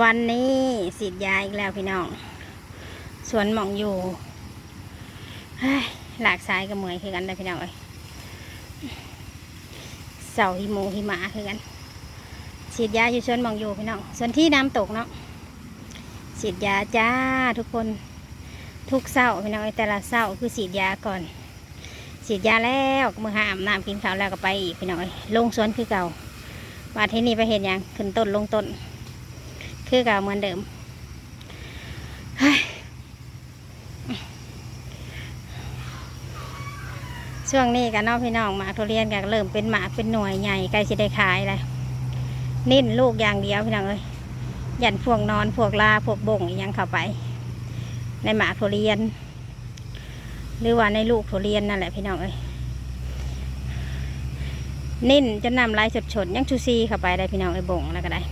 วันนี้สีดยาอีกแล้วพี่น้อง สวนหมองอยู่เฮ้หลากสายกับเมอยคือกันได้อพี่น้องเอ้ยเสาหิมูหิมะคือกันฉีดยาอยู่สวนหมองอยู่พี่น้องส่วนที่น้ำตกเนาะฉีดยาจ้าทุกคนทุกเศร้าพี่น้องเอ้ยแต่ละเศร้าคือฉีดยาก่อนฉีดยาแล้วมือหาอาบน้ำกินข้าวแล้วก็ไปอีกพี่น้องเอ้ยลงสวนคือเก่าว่าที่นี่ไปเห็นยังขึ้นต้นลงต้น คือเก่าเหมือนเดิมช่วงนี้กันเนาะพี่น้องหมากทุเรียนกันเริ่มเป็นหมากเป็นหน่วยใหญ่ใกล้จะได้ขายเลยนิ่นลูกอย่างเดียวพี่น้องเอ้ยยันพวกนอนพวกลาพวกบ่งยังเข้าไป ในหมากทุเรียน หรือว่าในลูกทุเรียนนั่นแหละพี่น้องเอ้ยนิ่นจนนำลายสดฉดๆยังชูซีเข้าไปได้พี่น้องเอ้ยบ่งแล้วก็ได้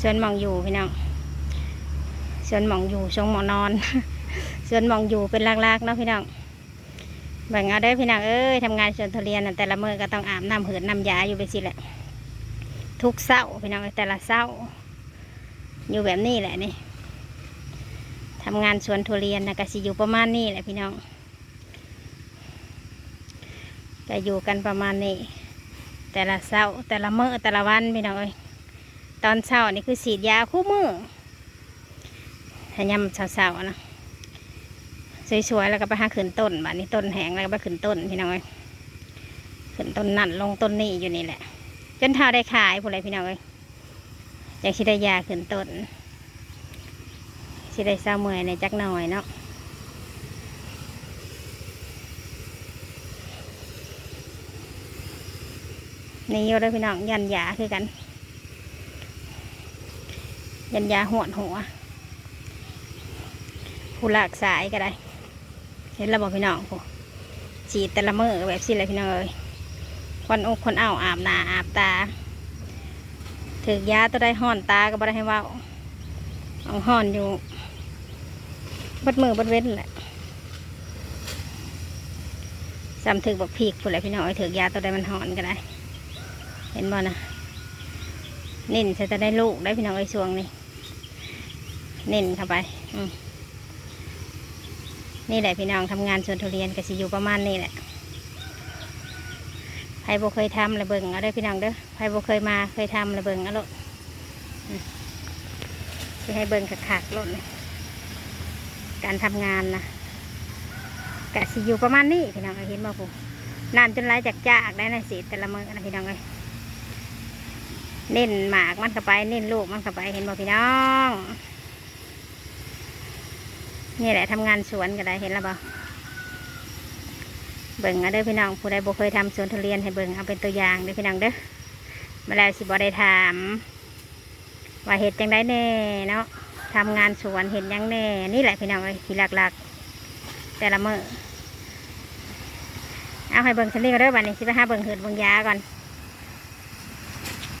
สวนมองอยู่พี่น้องสวนมองอยู่ชงมองนอนสวนมองอยู่เป็นลากๆเนาะพี่น้องแบ่งเอาได้พี่น้องเอ้ยทำงานสวนทุเรียนแต่ละมือก็ต้องอาบน้ำเหือดน้ำยาอยู่ไปสิแหละ ทุกเศร้าพี่น้องแต่ละเศร้า อยู่แบบนี้แหละนี่ทำงานสวนทุเรียนนะก็สิอยู่ประมาณนี้แหละพี่น้องก็อยู่กันประมาณนี้ แต่ละเศร้าแต่ละมือแต่ละวันพี่น้องเอ้ยตอนเช้านี่คือฉีดยาคู่มือถ้ายำเช้าๆนะสวยๆแล้วก็ไปหาขึ้นต้นบ้านนี้ต้นแหงแล้วก็ไปขึ้นต้นพี่น้องเอ้ยขึ้นต้นนั่นลงต้นนี่อยู่นี่แหละ จนเท่าได้ขายพวกอะไรพี่น้องเอ้ยอยากสิได้ยาขึ้นต้นสิได้เศร้าเมื่อยในจักหน่อยเนาะ นี่อยู่เลยพี่น้องยันยาคือกัน ยันยาหวดหัวผู้หลากสายก็ได้ เห็นระบอกพี่น้องผู้ฉีดแต่ละมือแบบสิเลยพี่น้องเอ้ยควันอกควันเอาอาบหน้าอาบตา ถือยาตัวได้ห่อนตาก็บ่ได้ให้เว่าเอาห่อนอยู่บดมือบดเว้นแหละซ้ำถือบอกพีกผู้ใดพี่น้องเอ้ยถือยาตัวใดมันห่อนก็ได้ เห็นบ่นะเน้นจะได้ลูกได้พี่น้องไอ้ช่วงนี้เน้นเข้าไปนี่แหละพี่น้องทำงานสวนทุเรียนก็สิอยู่ประมาณนี้แหละใครบ่เคยทำเลยเบิงเอาได้พี่น้องเด้อใครบ่เคยมาเคยทำเลยเบิงเอาลดอืมสิให้เบิงขักๆโลดเลยการทำงานนะกะสิอยู่ประมาณนี้พี่น้องเอ้เห็นบ่ผมน้ำจนไหลจากจากได้นะสิแต่ละมือนะพี่น้องเอ้ย เน้นหมากมันเข้าไปเน้นลูกมันเข้าไปเห็นบ่พี่น้องนี่แหละทำงานสวนก็ได้เห็นแล้วบ่เบิ่งเอาเด้อพี่น้องผู้ใดบ่เคยทำสวนทุเรียนให้เบิ่งเอาเป็นตัวอย่างเด้อพี่น้องเด้อมาแล้วสิบ่ได้ถาม ว่าเห็ดจังได้แน่เนาะทำงานสวนเห็นยังแน่ นี่แหละพี่น้องเอ้ยที่หลักๆ แต่ละมือเอาให้เบิ่งสันนี้ก็เด้อบัดนี้สิไปหาเบิ่งเหือดเบิ่งยาก่อน